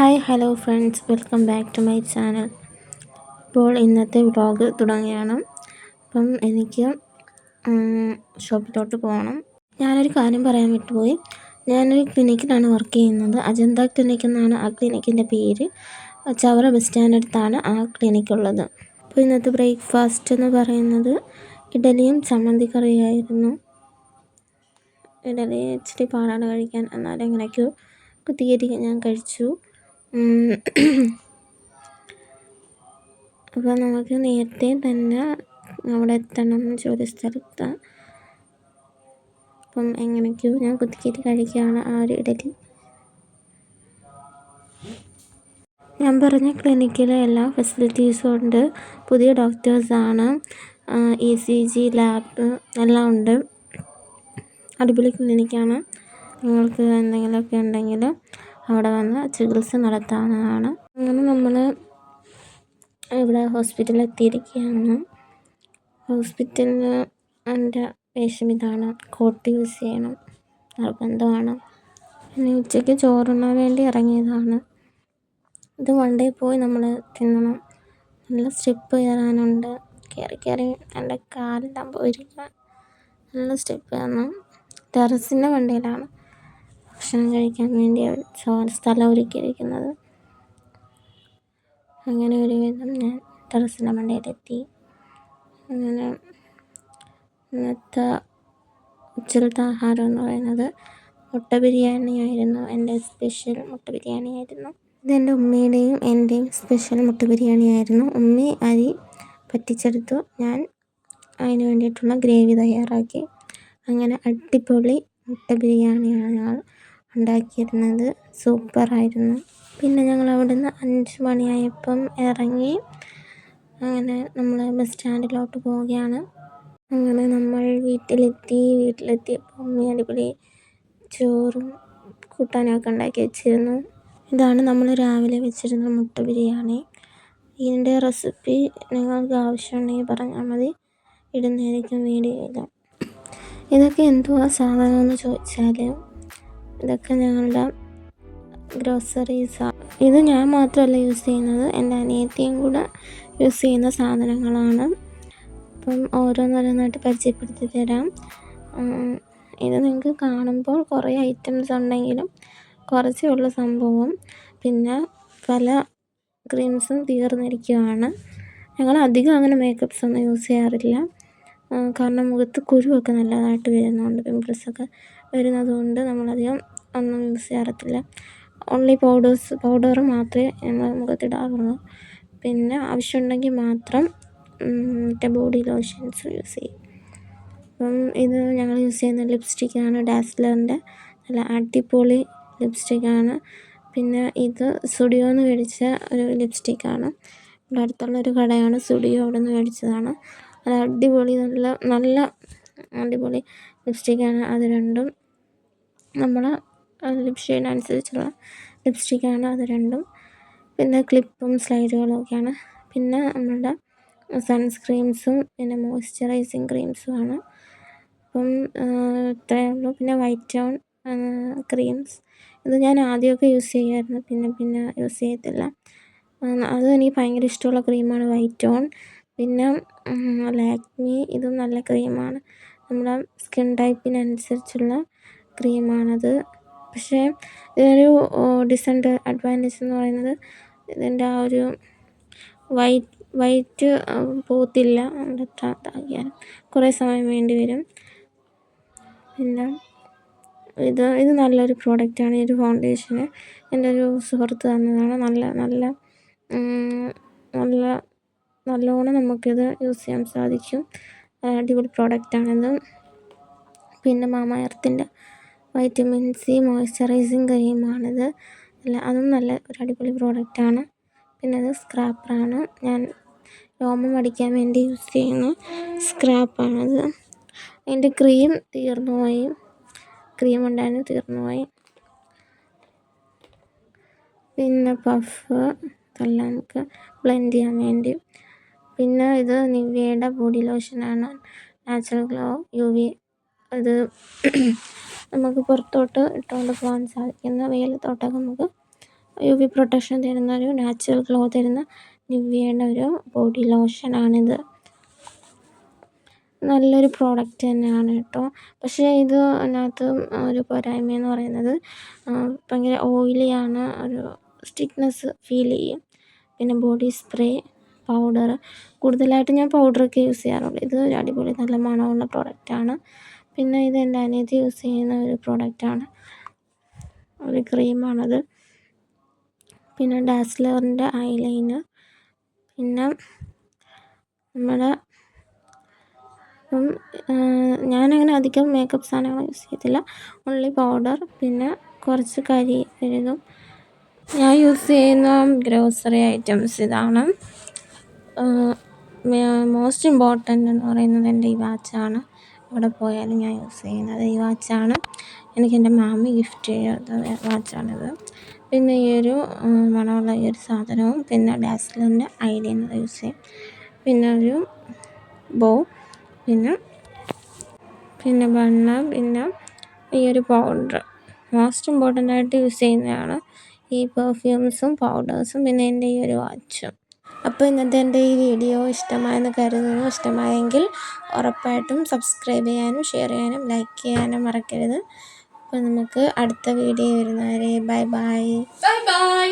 Hi hello friends. Welcome back to my channel. ഇപ്പോൾ ഇന്നത്തെ vlog തുടങ്ങുകയാണ്. അപ്പം എനിക്ക് ഷോപ്പിലോട്ട് പോകണം. ഞാനൊരു കാര്യം പറയാൻ വിട്ടുപോയി. ഞാനൊരു ക്ലിനിക്കിലാണ് വർക്ക് ചെയ്യുന്നത്. അജന്ത ക്ലിനിക് എന്നാണ് ആ ക്ലിനിക്കിന്റെ പേര്. ചവറ ബസ് സ്റ്റാൻഡ് അടുത്താണ് ആ ക്ലിനിക്ക് ഉള്ളത് അപ്പോൾ ഇന്നത്തെ ബ്രേക്ക്ഫാസ്റ്റ് എന്ന് പറയുന്നത് ഇഡലിയും ചമ്മന്തി കറിയായിരുന്നു. ഇഡലി ഇച്ചിരി പാടാണ് കഴിക്കാൻ. എന്നാലും എങ്ങനെയൊക്കെയോ കുത്തിക്കയറ്റി ഞാൻ കഴിച്ചു. അപ്പോൾ നമുക്ക് നേരത്തെ തന്നെ അവിടെ എത്തണം ജോലി സ്ഥലത്ത്. അപ്പം എങ്ങനെയൊക്കെയോ ഞാൻ കുത്തിക്കയറ്റി കഴിക്കുകയാണ് ആ ഒരു ഇടയിൽ. ഞാൻ പറഞ്ഞ ക്ലിനിക്കിലെ എല്ലാ ഫെസിലിറ്റീസും ഉണ്ട്. പുതിയ ഡോക്ടേഴ്സാണ് ഇ സി ജി ലാബ് എല്ലാം ഉണ്ട്. അടിപൊളി ക്ലിനിക്കാണ്. നിങ്ങൾക്ക് എന്തെങ്കിലുമൊക്കെ ഉണ്ടെങ്കിൽ അവിടെ വന്ന് ചികിത്സ നടത്താവുന്നതാണ് അങ്ങനെ നമ്മൾ ഇവിടെ ഹോസ്പിറ്റലിൽ എത്തിയിരിക്കുകയാണ് ഹോസ്പിറ്റലിൽ എന്റെ വേഷം ഇതാണ്. കോട്ട് യൂസ് ചെയ്യണം. നിർബന്ധമാണ്. പിന്നെ ഉച്ചയ്ക്ക് ചോറുണ്ണാൻ വേണ്ടി ഇറങ്ങിയതാണ്. ഇത് വൺ പോയി നമ്മൾ തിന്നണം. നല്ല സ്റ്റെപ്പ് കയറാനുണ്ട്. കയറി കയറി എന്റെ കാലെല്ലാം പോയിരിക്കുക നല്ല സ്റ്റെപ്പ് കയറണം ടെറസിന്റെ വണ്ടിയിലാണ് ഭക്ഷണം കഴിക്കാൻ വേണ്ടി സ്ഥലം ഒരുക്കിയിരിക്കുന്നത്. അങ്ങനെ ഒരു വിധം ഞാൻ ടെറസിന്റെ മണ്ടയിലെത്തി അങ്ങനെ ഇന്നത്തെ ഉച്ചലത്തെ ആഹാരം എന്ന് പറയുന്നത് മുട്ട ബിരിയാണി ആയിരുന്നു എന്റെ സ്പെഷ്യൽ മുട്ട ബിരിയാണി ആയിരുന്നു ഇതെന്റെ ഉമ്മയുടെയും എന്റെയും സ്പെഷ്യൽ മുട്ട ബിരിയാണി ആയിരുന്നു ഉമ്മി അരി പറ്റിച്ചെടുത്തു. ഞാൻ അതിന് വേണ്ടിയിട്ടുള്ള ഗ്രേവി തയ്യാറാക്കി. അങ്ങനെ അടിപൊളി മുട്ട ബിരിയാണിയാണ് ഞങ്ങൾ ഉണ്ടാക്കിയിരുന്നത്. സൂപ്പറായിരുന്നു. പിന്നെ ഞങ്ങൾ അവിടുന്ന് അഞ്ച് മണിയായപ്പം ഇറങ്ങി അങ്ങനെ നമ്മൾ ബസ് സ്റ്റാൻഡിലോട്ട് പോവുകയാണ്. അങ്ങനെ നമ്മൾ വീട്ടിലെത്തി. വീട്ടിലെത്തിയപ്പോൾ അമ്മ അടിപൊളി ചോറും കൂട്ടാനൊക്കെ ഉണ്ടാക്കി വെച്ചിരുന്നു. ഇതാണ് നമ്മൾ രാവിലെ വെച്ചിരുന്ന മുട്ട ബിരിയാണി. ഇതിന്റെ റെസിപ്പി നിങ്ങൾക്ക് ആവശ്യമുണ്ടെങ്കിൽ പറഞ്ഞാൽ മതി. ഇടുന്നതായിരിക്കും വീഡിയോയിൽ ഇതൊക്കെ എന്തുവാ സാധനമെന്ന് ചോദിച്ചാൽ ഇതൊക്കെ ഞങ്ങളുടെ ഗ്രോസറീസാണ് ഇത് ഞാൻ മാത്രമല്ല യൂസ് ചെയ്യുന്നത്. എന്റെ അനിയത്തിയും കൂടെ യൂസ് ചെയ്യുന്ന സാധനങ്ങളാണ്. അപ്പം ഓരോന്നോരോന്നായിട്ട് പരിചയപ്പെടുത്തി തരാം. ഇത് നിങ്ങൾക്ക് കാണുമ്പോൾ കുറേ ഐറ്റംസ് ഉണ്ടെങ്കിലും കുറച്ചേ ഉള്ളൂ സംഭവം. പിന്നെ പല ക്രീംസും തീർന്നിരിക്കുകയാണ് ഞങ്ങൾ അധികം അങ്ങനെ മേക്കപ്സ് ഒന്നും യൂസ് ചെയ്യാറില്ല. കാരണം മുഖത്ത് കുരുവൊക്കെ നല്ലതായിട്ട് വരുന്നുണ്ട് പിമ്പിൾസൊക്കെ വരുന്നത് കൊണ്ട് നമ്മളധികം ഒന്നും യൂസ് ചെയ്യാറില്ല ഓൺലി പൗഡേഴ്സ് പൗഡർ മാത്രമേ നമ്മൾ മുഖത്തിടാറുള്ളൂ. പിന്നെ ആവശ്യമുണ്ടെങ്കിൽ മാത്രം മറ്റേ ബോഡി ലോഷൻസ് യൂസ് ചെയ്യും. അപ്പം ഇത് ഞങ്ങൾ യൂസ് ചെയ്യുന്ന ലിപ്സ്റ്റിക്കാണ് ഡാസ്ലറിന്റെ നല്ല അടിപൊളി ലിപ്സ്റ്റിക്കാണ് പിന്നെ ഇത് സുഡിയോ എന്ന് മേടിച്ച ഒരു ലിപ്സ്റ്റിക്കാണ് ഇവിടെ അടുത്തുള്ളൊരു കടയാണ് സുഡിയോ അവിടെ നിന്ന് മേടിച്ചതാണ്. അത് അടിപൊളി നല്ല നല്ല അടിപൊളി ലിപ്സ്റ്റിക്കാണ് അത് രണ്ടും. നമ്മൾ ലിപ് ഷെയ്ഡിനനുസരിച്ചുള്ള ലിപ്സ്റ്റിക്കാണ് അത് രണ്ടും. പിന്നെ ക്ലിപ്പും സ്ലൈഡുകളും ഒക്കെയാണ്. പിന്നെ നമ്മളുടെ സൺസ്ക്രീംസും പിന്നെ മോയ്സ്ചറൈസിങ് ക്രീംസുമാണ് അപ്പം ഇത്രയേ ഉള്ളൂ. പിന്നെ വൈറ്റ് ടൗൺ ക്രീംസ്. ഇത് ഞാൻ ആദ്യമൊക്കെ യൂസ് ചെയ്യുമായിരുന്നു. പിന്നെ പിന്നെ യൂസ് ചെയ്യത്തില്ല അത് എനിക്ക് ഭയങ്കര ഇഷ്ടമുള്ള ക്രീമാണ് വൈറ്റ് ടോൺ. പിന്നെ ലാക്മി ഇതും നല്ല ക്രീമാണ്. നമ്മുടെ സ്കിൻ ടൈപ്പിനനുസരിച്ചുള്ള ക്രീമാണത്. പക്ഷേ ഇതിനൊരു ഡിസഡ് അഡ്വാന്റേജ് എന്ന് പറയുന്നത് ഇതിന്റെ ആ ഒരു വൈറ്റ് വൈറ്റ് പോകത്തില്ല എത്ര ഇതാക്കിയാലും കുറേ സമയം വേണ്ടി വരും. പിന്നെ ഇത് ഇത് നല്ലൊരു പ്രോഡക്റ്റാണ്. ഈ ഒരു ഫൗണ്ടേഷന് എന്റെ ഒരു സുഹൃത്ത് തന്നതാണ്. നല്ല നല്ല നല്ല നല്ലോണം നമുക്കിത് യൂസ് ചെയ്യാൻ സാധിക്കും. അടിപൊളി പ്രോഡക്റ്റാണിത് പിന്നെ മാമ എർത്തിന്റെ വൈറ്റമിൻ സി മോയ്സ്ചറൈസിങ് ക്രീമാണിത് അല്ല അതും നല്ല ഒരു അടിപൊളി പ്രോഡക്റ്റാണ് പിന്നെ അത് സ്ക്രാപ്പറാണ് ഞാൻ രോമം അടിക്കാൻ വേണ്ടി യൂസ് ചെയ്യുന്ന സ്ക്രാപ്പാണത് അതിന്റെ ക്രീം തീർന്നു പോയി. ക്രീം ഉണ്ടായിരുന്നു തീർന്നു പോയി. പിന്നെ പഫ് ഇതെല്ലാം നമുക്ക് ബ്ലെൻഡ് ചെയ്യാൻ വേണ്ടി പിന്നെ ഇത് നിവ്യയുടെ body ലോഷനാണ്. Natural glow U V. അത് നമുക്ക് പുറത്തോട്ട് ഇട്ടുകൊണ്ട് പോകാൻ സാധിക്കുന്ന വെയിലത്തോട്ടൊക്കെ നമുക്ക് യു വി പ്രൊട്ടക്ഷൻ തരുന്ന ഒരു നാച്ചുറൽ ഗ്ലോ തരുന്ന നിവ്യയുടെ ഒരു ബോഡി ലോഷനാണിത്. നല്ലൊരു പ്രോഡക്റ്റ് തന്നെയാണ് കേട്ടോ. പക്ഷേ ഇത് അതിനകത്ത് ഒരു പോരായ്മ എന്ന് പറയുന്നത് ഭയങ്കര ഓയിലിയാണ് ഒരു സ്റ്റിക്നെസ് ഫീൽ ചെയ്യും. പിന്നെ ബോഡി സ്പ്രേ പൗഡർ കൂടുതലായിട്ട് ഞാൻ പൗഡറൊക്കെ യൂസ് ചെയ്യാറുള്ളൂ ഇത് ഒരു അടിപൊളി നല്ല മണമുള്ള പ്രോഡക്റ്റാണ്. പിന്നെ ഇത് എന്റെ അനിയത്തി യൂസ് ചെയ്യുന്ന ഒരു പ്രോഡക്റ്റാണ്. ഒരു ക്രീമാണത്. പിന്നെ ഡാസ്ലറിന്റെ ഐലൈനർ. പിന്നെ നമ്മുടെ അപ്പം ഞാനങ്ങനെ അധികം മേക്കപ്പ് സാധനങ്ങൾ യൂസ് ചെയ്തില്ല ഉള്ളി പൗഡർ പിന്നെ കുറച്ച് കരി എഴുതും ഞാൻ യൂസ് ചെയ്യുന്ന ഗ്രോസറി ഐറ്റംസ് ഇതാണ്. മോസ്റ്റ് ഇമ്പോർട്ടന്റ് എന്ന് പറയുന്നത് എന്റെ ഈ വാച്ചാണ് എവിടെ പോയാലും ഞാൻ യൂസ് ചെയ്യുന്നത് ഈ വാച്ചാണ് എനിക്ക് എന്റെ മാമി ഗിഫ്റ്റ് ചെയ്ത വാച്ചാണിത് പിന്നെ ഈ ഒരു മണമുള്ള ഈ ഒരു സാധനവും പിന്നെ ഡാസ്ലറിന്റെ ഐലൈനർ യൂസ് ചെയ്യും. പിന്നെ ഒരു ബോ പിന്നെ പിന്നെ ബണ്ണ പിന്നെ ഈ ഒരു പൗഡർ മോസ്റ്റ് ഇമ്പോർട്ടന്റ് ആയിട്ട് യൂസ് ചെയ്യുന്നതാണ് ഈ പെർഫ്യൂംസും പൗഡേഴ്സും പിന്നെ എന്റെ ഈ ഒരു വാച്ചും അപ്പോൾ ഇന്നത്തെ എന്റെ ഈ വീഡിയോ ഇഷ്ടമായെന്ന് കരുതുന്നു. ഇഷ്ടമായെങ്കിൽ ഉറപ്പായിട്ടും സബ്സ്ക്രൈബ് ചെയ്യാനും ഷെയർ ചെയ്യാനും ലൈക്ക് ചെയ്യാനും മറക്കരുത്. അപ്പോൾ നമുക്ക് അടുത്ത വീഡിയോ വരുന്നവരെ ബൈ ബൈ ബൈ ബൈ